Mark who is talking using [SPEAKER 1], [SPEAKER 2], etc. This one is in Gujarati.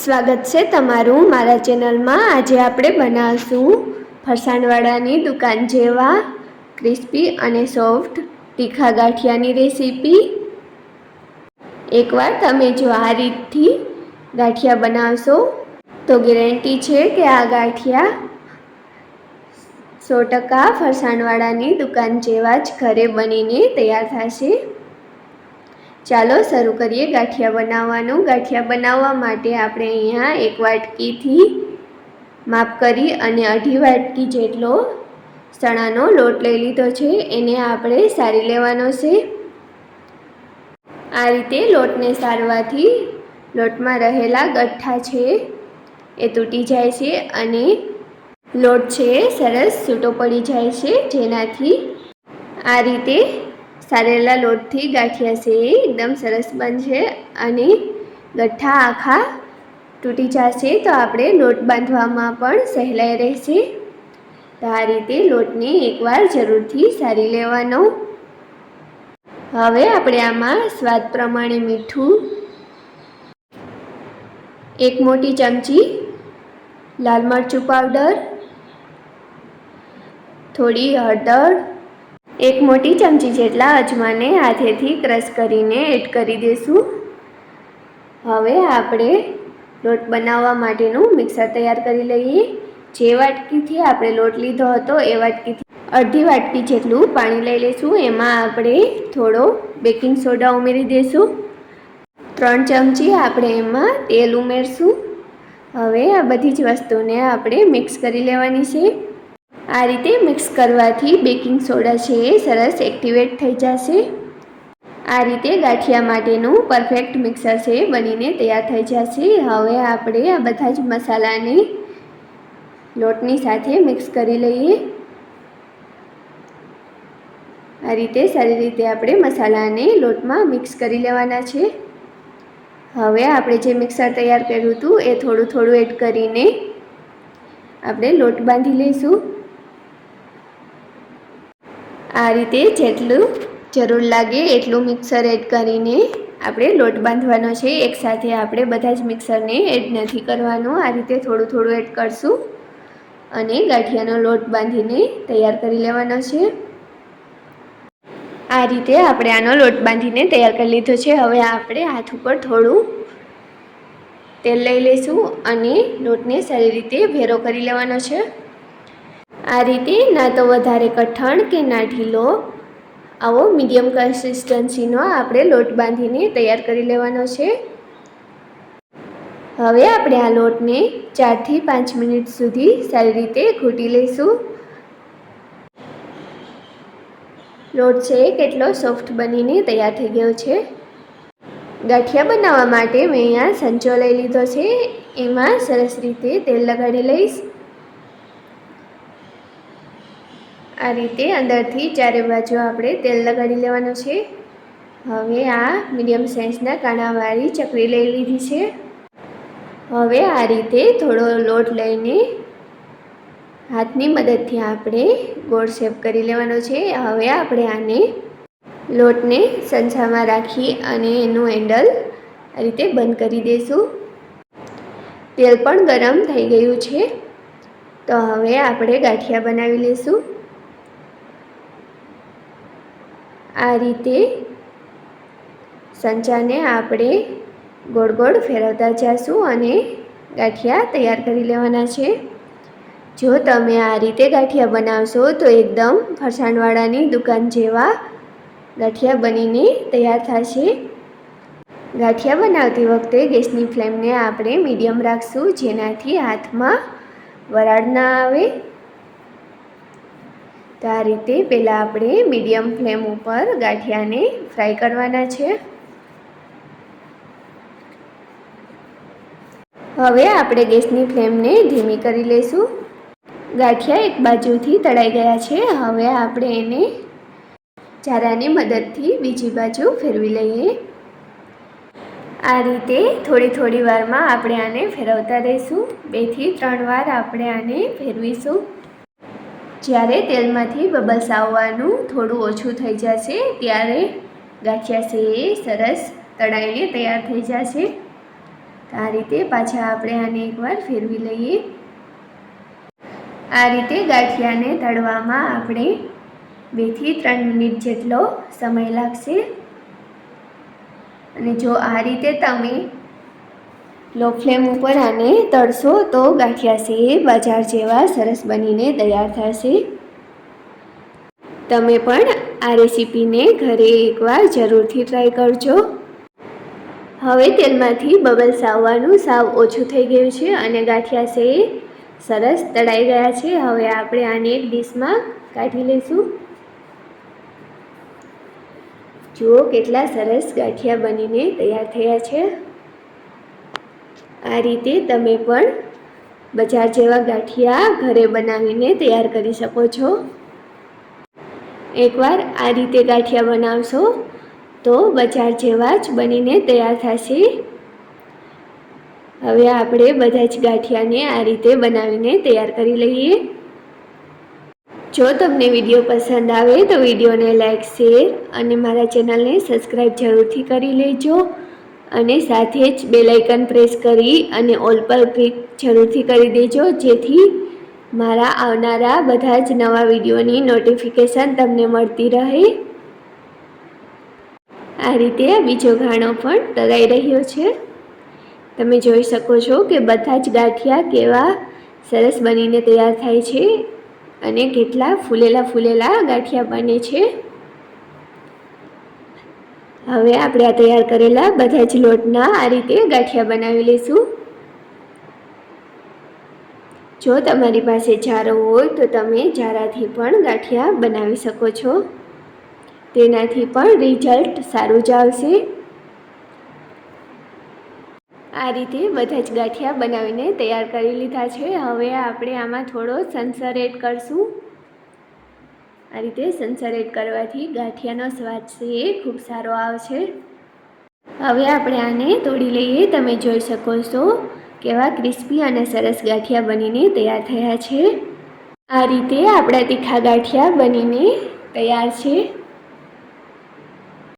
[SPEAKER 1] સ્વાગત છે તમારું મારા ચેનલમાં. આજે આપણે બનાવશું ફરસાણવાળાની દુકાન જેવા ક્રિસ્પી અને સોફ્ટ તીખા ગાંઠિયાની રેસીપી. એકવાર તમે જો આ રીતથી ગાંઠિયા બનાવશો, તો ગેરંટી છે કે આ ગાંઠિયા સો ટકા ફરસાણવાળાની દુકાન જેવા જ ઘરે બનીને તૈયાર થશે. ચાલો શરૂ કરીએ ગાંઠિયા બનાવવાનું. ગાંઠિયા બનાવવા માટે આપણે અહીંયા એક વાટકીથી માપ કરી અને અઢી વાટકી જેટલો ચણાનો લોટ લઈ લીધો છે. એને આપણે સારી લેવાનો છે. આ રીતે લોટને સારવાથી લોટમાં રહેલા ગઠ્ઠા છે એ તૂટી જાય છે અને લોટ છે સરસ છૂટો પડી જાય છે. જેનાથી આ રીતે સારેલા લોટથી ગાંઠિયા એ એકદમ સરસ બનશે અને ગઠ્ઠા આખા તૂટી જશે તો આપણે લોટ બાંધવામાં પણ સહેલાઈ રહેશે. તો આ રીતે લોટને એકવાર જરૂરથી સારી લેવાનો. હવે આપણે આમાં સ્વાદ પ્રમાણે મીઠું, એક મોટી ચમચી લાલ મરચું પાવડર, થોડી હળદર એક મોટી ચમચી જેટલા અજમાને હાથેથી ક્રશ કરીને એડ કરી દઈશું હવે આપણે લોટ બનાવવા માટેનું મિક્સર તૈયાર કરી લઈએ. જે વાટકીથી આપણે લોટ લીધો હતો એ વાટકીથી અડધી વાટકી જેટલું પાણી લઈ લઈશું એમાં આપણે થોડો બેકિંગ સોડા ઉમેરી દઈશું ત્રણ ચમચી આપણે એમાં તેલ ઉમેરશું. હવે આ બધી જ વસ્તુને આપણે મિક્સ કરી લેવાની છે. આ રીતે મિક્સ કરવાથી બેકિંગ સોડા છે એ સરસ એક્ટિવેટ થઈ જશે. આ રીતે ગાંઠિયા માટેનું પરફેક્ટ મિક્સર છે બનીને તૈયાર થઈ જશે. હવે આપણે આ બધા જ મસાલાને લોટની સાથે મિક્સ કરી લઈએ. આ રીતે સારી રીતે આપણે મસાલાને લોટમાં મિક્સ કરી લેવાના છે. હવે આપણે જે મિક્સર તૈયાર કર્યું હતું એ થોડું થોડું એડ કરીને આપણે લોટ બાંધી લઈશું. આ રીતે જેટલું જરૂર લાગે એટલું મિક્સર એડ કરીને આપણે લોટ બાંધવાનો છે. એકસાથે આપણે બધા જ મિક્સરને એડ નથી કરવાનું. આ રીતે થોડું થોડું એડ કરશું અને ગાંઠિયાનો લોટ બાંધીને તૈયાર કરી લેવાનો છે. આ રીતે આપણે આનો લોટ બાંધીને તૈયાર કરી લીધો છે. હવે આપણે હાથ ઉપર થોડું તેલ લઈ લઈશું અને લોટને સારી રીતે ભેરો કરી લેવાનો છે. આ રીતે ના તો વધારે કઠણ કે ના ઢીલો આવો મીડિયમ કન્સિસ્ટન્સીનો આપણે લોટ બાંધીને તૈયાર કરી લેવાનો છે. હવે આપણે આ લોટને ચારથી પાંચ મિનિટ સુધી સારી રીતે ઘૂંટી લઈશું. લોટ છે કેટલો સોફ્ટ બનીને તૈયાર થઈ ગયો છે. ગાંઠિયા બનાવવા માટે મેં અહીંયા સંચો લઈ લીધો છે. એમાં સરસ રીતે તેલ લગાડી લઈશ. આ રીતે અંદરથી ચારે બાજુ આપણે તેલ લગાડી લેવાનું છે. હવે આ મીડિયમ સાઇઝના કાણાવાળી ચકરી લઈ લીધી છે. હવે આ રીતે થોડો લોટ લઈને હાથની મદદથી આપણે ગોળ શેપ કરી લેવાનો છે. હવે આપણે આને લોટને સંછામાં રાખી અને એનું હેન્ડલ આ રીતે બંધ કરી દઈશું તેલ પણ ગરમ થઈ ગયું છે. તો હવે આપણે ગાંઠિયા બનાવી લઈશું આ રીતે સંચાને આપણે ગોળ ગોળ ફેરવતા જઈશું અને ગાંઠિયા તૈયાર કરી લેવાના છે. જો તમે આ રીતે ગાંઠિયા બનાવશો તો એકદમ ફરસાણવાળાની દુકાન જેવા ગાંઠિયા બનીને તૈયાર થશે. ગાંઠિયા બનાવતી વખતે ગેસની ફ્લેમને આપણે મીડિયમ રાખશું જેનાથી હાથમાં વરાળ ના આવે. તો આ રીતે પહેલાં આપણે મીડિયમ ફ્લેમ ઉપર ગાંઠિયાને ફ્રાય કરવાના છે. હવે આપણે ગેસની ફ્લેમને ધીમી કરી લઈશું. ગાંઠિયા એક બાજુથી તળાઈ ગયા છે. હવે આપણે એને ચારાની મદદથી બીજી બાજુ ફેરવી લઈએ. આ રીતે થોડી થોડી વારમાં આપણે આને ફેરવતા રહીશું. બેથી ત્રણ વાર આપણે આને ફેરવીશું. જ્યારે તેલમાંથી બબલ્સ આવવાનું થોડું ઓછું થઈ જશે, ત્યારે ગાંઠિયા છે એ સરસ તળાઈને તૈયાર થઈ જશે. આ રીતે પાછા આપણે આને એકવાર ફેરવી લઈએ. આ રીતે ગાંઠિયાને તળવામાં આપણે બેથી ત્રણ મિનિટ જેટલો સમય લાગશે. અને જો આ રીતે તમે લો ફ્લેમ ઉપર આને તળશો તો ગાંઠિયા સે બજાર જેવા સરસ બનીને તૈયાર થશે. તમે પણ આ રેસીપીને ઘરે એકવાર જરૂરથી ટ્રાય કરજો. હવે તેલમાંથી બબલ્સ આવવાનું સાવ ઓછું થઈ ગયું છે અને ગાંઠિયા સે સરસ તળાઈ ગયા છે. હવે આપણે આને એક ડીશમાં કાઢી લઈશું. જુઓ કેટલા સરસ ગાંઠિયા બનીને તૈયાર થયા છે. આ રીતે તમે પણ બજાર જેવા ગાંઠિયા ઘરે બનાવીને તૈયાર કરી શકો છો. એકવાર આ રીતે ગાંઠિયા બનાવશો, તો બજાર જેવા જ બનીને તૈયાર થશે. હવે આપણે બધા જ ગાંઠિયાને આ રીતે બનાવીને તૈયાર કરી લઈએ. જો તમને વીડિયો પસંદ આવે તો વિડીયોને લાઈક, શેર અને મારા ચેનલને સબસ્ક્રાઈબ જરૂરથી કરી લેજો. અને સાથે જ બેલાઇકન પ્રેસ કરી અને ઓલ પર ક્લિક જરૂરથી કરી દેજો. જેથી મારા આવનારા બધા જ નવા વિડીયોની નોટિફિકેશન તમને મળતી રહે. આ રીતે બીજો ઘાણો પણ તરાઈ રહ્યો છે. તમે જોઈ શકો છો કે બધા જ ગાંઠિયા કેવા સરસ બનીને તૈયાર થાય છે અને કેટલા ફૂલેલા ફૂલેલા ગાંઠિયા બને છે. હવે આપણે આ તૈયાર કરેલા બધા જ લોટના આ રીતે ગાંઠિયા બનાવી લઈશું. જો તમારી પાસે જારો હોય તો તમે જારાથી પણ ગાંઠિયા બનાવી શકો છો. તેનાથી પણ રિઝલ્ટ સારું જ આવશે. આ રીતે બધા જ ગાંઠિયા બનાવીને તૈયાર કરી લીધા છે. હવે આપણે આમાં થોડો સંસર એડ કરશું. આ રીતે સનસરેટ કરવાથી ગાંઠિયાનો સ્વાદ છે એ ખૂબ સારો આવશે. હવે આપણે આને તોડી લઈએ. તમે જોઈ શકો છો કેવા ક્રિસ્પી અને સરસ ગાંઠિયા બનીને તૈયાર થયા છે. આ રીતે આપણા તીખા ગાંઠિયા બનીને તૈયાર છે.